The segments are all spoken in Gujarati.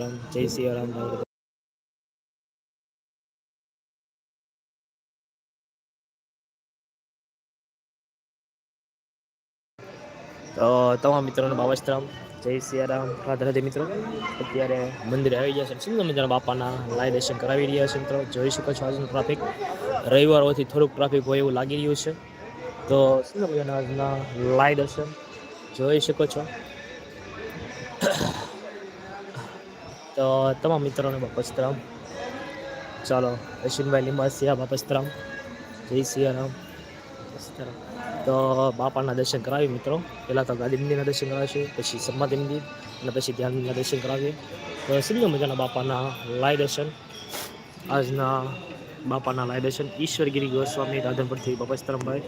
જય સિયારામ રામ તો તમામ મિત્રોને બાવસ્તરામ જય સિયારામ રાધે રાધે મિત્રો. અત્યારે મંદિરે આવી ગયા છે. સુંદર મજાના બાપાના લાય દર્શન કરાવી રહ્યા છે મિત્રો. જોઈ શકો છો આજનું ટ્રાફિક રવિવાર હોવાથી થોડુંક ટ્રાફિક હોય એવું લાગી રહ્યું છે. તો સુંદર મજાના આજના લાય દર્શન જોઈ શકો છો. તો તમામ મિત્રોને બાપસ્તરામ ચાલો અશ્વિનભાઈ લીંબાસિયા બાપસ્તરામ જય સિયારામ બાપસ્તરામ તો બાપાના દર્શન કરાવી મિત્રો. પહેલાં તો ગાંધી દર્શન કરાવીશું, પછી સમાધિ અને પછી ધ્યાનના દર્શન કરાવીએ. તો સુંદર મજાના બાપાના લાય દર્શન. આજના બાપાના લાય દર્શન. ઈશ્વરગીરી ગોસ્વામી રાધનપુરથી બાપસ્તરમભાઈ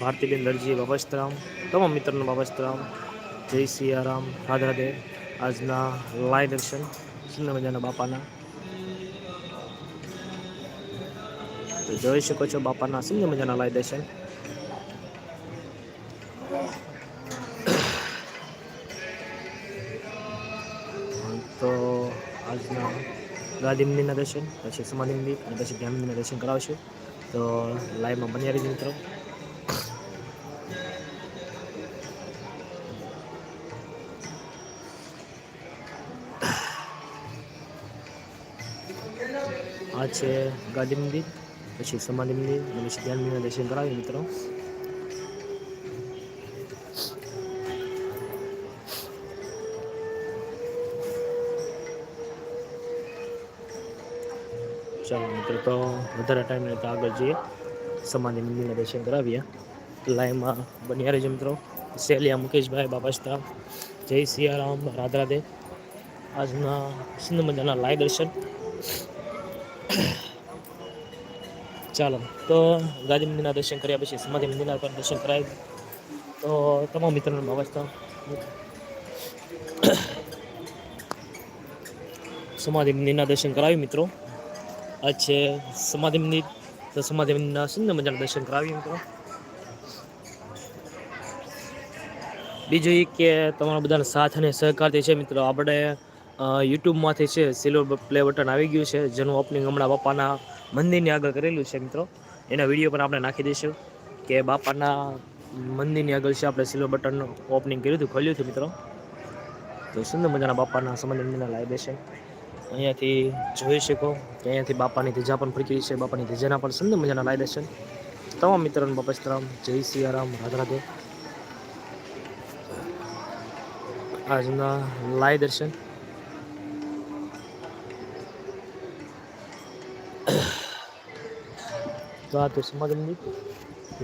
ભારતીબેન દરજી બાપસ્તરામ તમામ મિત્રોનું બાપસ્તરામ જય સિયારામ રાધે રાધે આજના લાય દર્શન સુંદર મજાના બાપાના? તો જોઈ શકો છો બાપાના સુંદર મજાના લાઈવ દર્શન તો આજના ગાદિમનીના દર્શન, પછી સમાધિ અને પછી ધ્યાન દર્શન કરાવશું. તો લાઈવમાં બન્યા રહેજો મિત્રો. આ છે ગાંધી મંદિર પછી સમાધિ મંદિર અને ધ્યાન દર્શન કરાવી મિત્રો. ચાલો, મિત્રો, તો વધારે ટાઈમ નહીં આગળ જઈએ. સમાધિ મંદિરના દર્શન કરાવીએ. લાઈવમાં બન્યા રહેજો, મિત્રો. સેલિયા મુકેશભાઈ બાબાસ્તા જય સિયારામ, રાધે રાધે. આજના સુંદર મજાના લાય દર્શન. ચાલો, તો ગાંધી મંદિરના દર્શન કર્યા પછી સમાધિ મંદિરના પણ દર્શન કરાય તો તમામ મિત્રોને અવસ્થા સમાધિ મંદિરના દર્શન કરાવી મિત્રો. આ છે સમાધિ મંદિર, તો સમાધિ મંદિરના સુંદર મજાના દર્શન કરાવી મિત્રો. બીજું એ કે તમારા બધાના સાથ અને સહકારથી છે મિત્રો. આપણે યુટ્યુબમાંથી છે સિલ્વર પ્લે બટન આવી ગયું છે, જેનું ઓપનિંગ હમણાં બાપાના મંદિરની આગળ કરેલું છે મિત્રો. એના વીડિયો પણ આપણે નાખી દઈશું કે બાપાના મંદિરની આગળ છે, આપણે સિલ્વર બટન ઓપનિંગ કર્યું હતું, ખોલ્યું હતું મિત્રો. તો સુંદર મજાના બાપાના સમાધિ મંદિરના લાઈ દેશે અહીંયાથી જોઈ શકો કે અહીંયાથી બાપાની ધજા પણ ફરકી છે, બાપાની ધજાના પણ સુંદર મજાના લાઈ દર્શન તમામ મિત્રોને બાપસ્તરામ જય સિયારામ રાધે રાધે. આજના લાય દર્શન. તો આ તો સમાગમ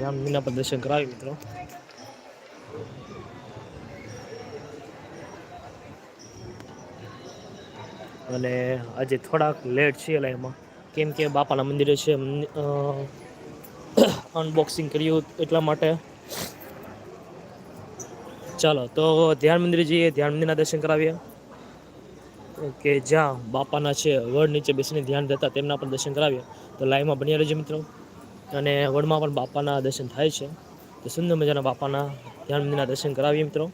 રામ મીના પર દર્શન કરાવી મિત્રો. અને આજે થોડાક લેટ છે લાઈનમાં કેમ કે બાપાના મંદિરે છે અનબોક્સિંગ કર્યું એટલા માટે. ચાલો, તો ધ્યાન મંદિરે જઈએ, ધ્યાન મંદિરના દર્શન કરાવીએ. કે જ્યાં બાપાના છે, વડ નીચે બેસીને ધ્યાન દેતા તેમના પણ દર્શન કરાવીએ. તો લાઈવમાં બની રહેજો મિત્રો. અને વડમાં પણ બાપાના દર્શન થાય છે. તો સુંદર મજાના બાપાના ધ્યાન મંદિરના દર્શન કરાવીએ મિત્રો.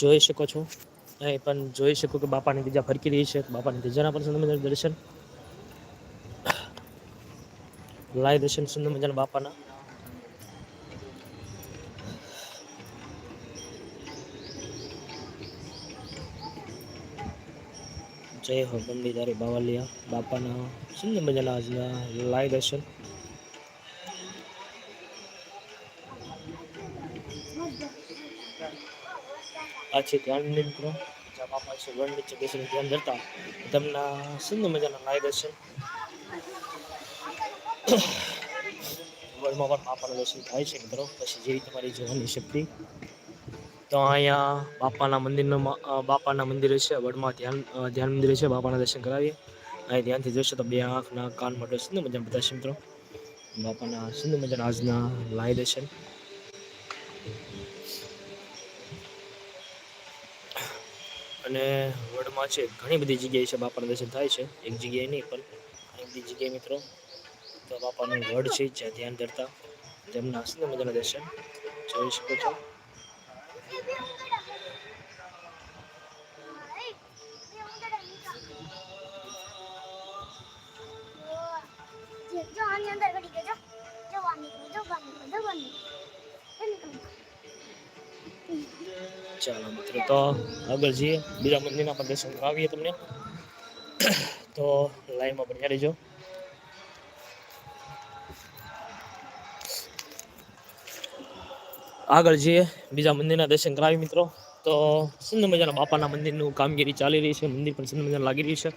જોઈ શકો છો. અહીં પણ જોઈ શકો કે બાપાની ત્રીજા ફરકી રહી છે. બાપાની ત્રીજાના પણ સુંદર મજાના દર્શન. લાય દર્શન સુંદર મજાના બાપાના. જય હો બંદીદારી બાવલિયા, બાપાના સુંદર મજાના આજના લાય દર્શન આ છે ધ્યાન મિત્રો. બાપા છે વડ નીચે બેસીને ધ્યાન ધરતા. તેમના સુંદર મજાના લાય દર્શન વડમાં પણ બાપાના દર્શન થાય છે મિત્રો. પછી જેવી તમારી જોવાની શક્તિ. તો અહીંયા બાપાના મંદિરનો બાપાના મંદિરે છે, વડમાં ધ્યાન ધ્યાન મંદિરે છે, બાપાના દર્શન કરાવીએ. અહીં ધ્યાનથી જોશો તો બે આંખના કાન માટે સુંદર મજાના છે મિત્રો. બાપાના સુંદર મજાના આજના લાઈ દર્શન. અને વડમાં છે, ઘણી બધી જગ્યાએ છે, બાપાના દર્શન થાય છે. એક જગ્યાએ નહીં, પણ ઘણી બધી જગ્યાએ મિત્રો. તો બાપાનું વડ છે, જ્યાં ધ્યાન ધરતા, તેમના સુંદર મજાના દર્શન જોઈ શકો છો. આની અંદર ઘડી ગયો જો જો વાની જો વાની જો વાની ચાલો મિત્રો તો આગળ જઈએ બીજા મંદિરના પણ દર્શન કરાવીએ તમને તો લાઈનમાં બન્યા રહેજો આગળ જઈએ, બીજા મંદિરના દર્શન કરાવી મિત્રો. તો સુંદર મજાના બાપાના મંદિરનું કામગીરી ચાલી રહી છે, મંદિર પણ સુંદર મજાના લાગી રહ્યું છે.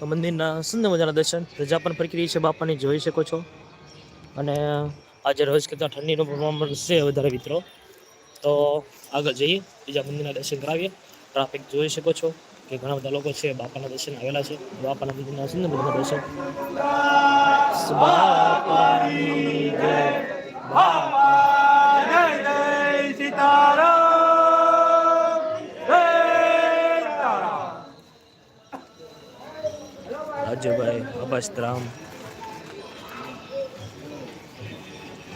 તો મંદિરના સુંદર મજાના દર્શન, રજા પણ ફરકી રહી છે બાપાની, જોઈ શકો છો. અને આજે રોજ કરતાં ઠંડીનું પ્રમાણ છે વધારે મિત્રો. તો આગળ જઈએ, બીજા મંદિરના દર્શન કરાવીએ. ટ્રાફિક જોઈ શકો છો કે ઘણા બધા લોકો છે બાપાના દર્શન આવેલા છે. બાપાના મંદિરના સુંદર મજાના દર્શન. જય. જય અભસ્ત્રામ અભસ્તરામ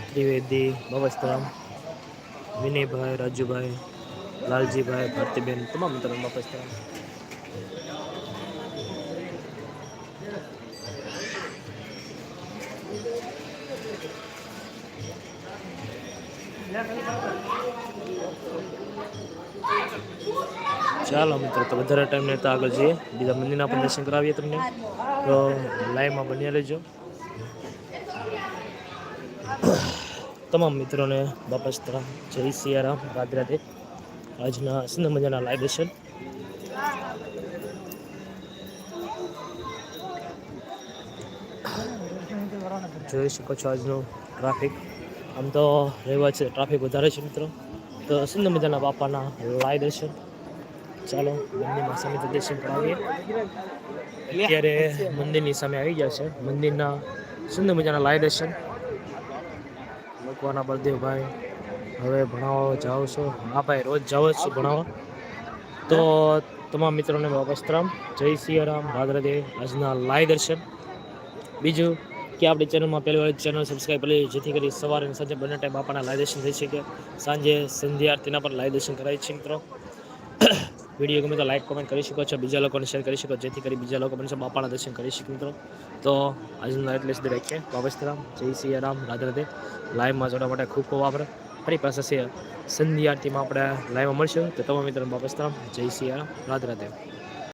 ત્રિવેદી બવસ્તરામ વિનયભાઈ રાજુભાઈ લાલજીભાઈ ભારતીબેન તમામ મિત્રો બવસ્તરામ ચાલો મિત્રો, તો વધારે ટાઈમ નહીં તો આગળ જઈએ. બીજા મંદિરના પણ દર્શન કરાવીએ તમને. તો લાઈવમાં બન્યા રહેજો. તમામ મિત્રોને બાપસ તરફ જય સિયારામ રાધે આજના સુંદર મજાના લાઈવ દર્શન. જોઈ શકો છો આજનો ટ્રાફિક આમ તો રહેવા છે ટ્રાફિક વધારે છે મિત્રો. તો સુંદર મજાના બાપાના લાઈવ દર્શન. ચાલો, મંદિરમાં સામે દર્શન કરાવીએ. અત્યારે મંદિરની સામે આવી ગયા છે. મંદિરના સુંદર મજાના લાય દર્શન. ભગવાના બળદેવભાઈ, હવે ભણાવવા જાઓ છો? હા ભાઈ, રોજ જાઓ છો ભણાવો તો તમામ મિત્રોને વસ્ત્રામ જય સિયારામ ભાદ્રદેવ આજના લાય દર્શન. બીજું કે આપણી ચેનલમાં પહેલી વાર ચેનલ સબસ્ક્રાઈબ કરી જેથી કરી સવારે અને સાંજે બંને ટાઈમ બાપાના લાય દર્શન થઈ શકે. સાંજે સંધ્યા આરતીના પણ લાય દર્શન કરાય છે મિત્રો. વીડિયો ગમે તો લાઈક કોમેન્ટ કરી શકો છો, બીજા લોકોને શેર કરી શકો જેથી કરી બીજા લોકો પણ દર્શન કરી શકે મિત્રો. તો આજનું લાઈવ એટલે સુધી વાપસ રામ. જય સિયારામ રાધે રાધે. લાઈવમાં જોડવા માટે ખૂબ ખૂબ આભાર. ફરી પાસે છે સંધ્યા આપણે લાઈવમાં મળશું. તો તમામ મિત્રો બાબસ્તરામ જય સિયારામ રાધે રાધે.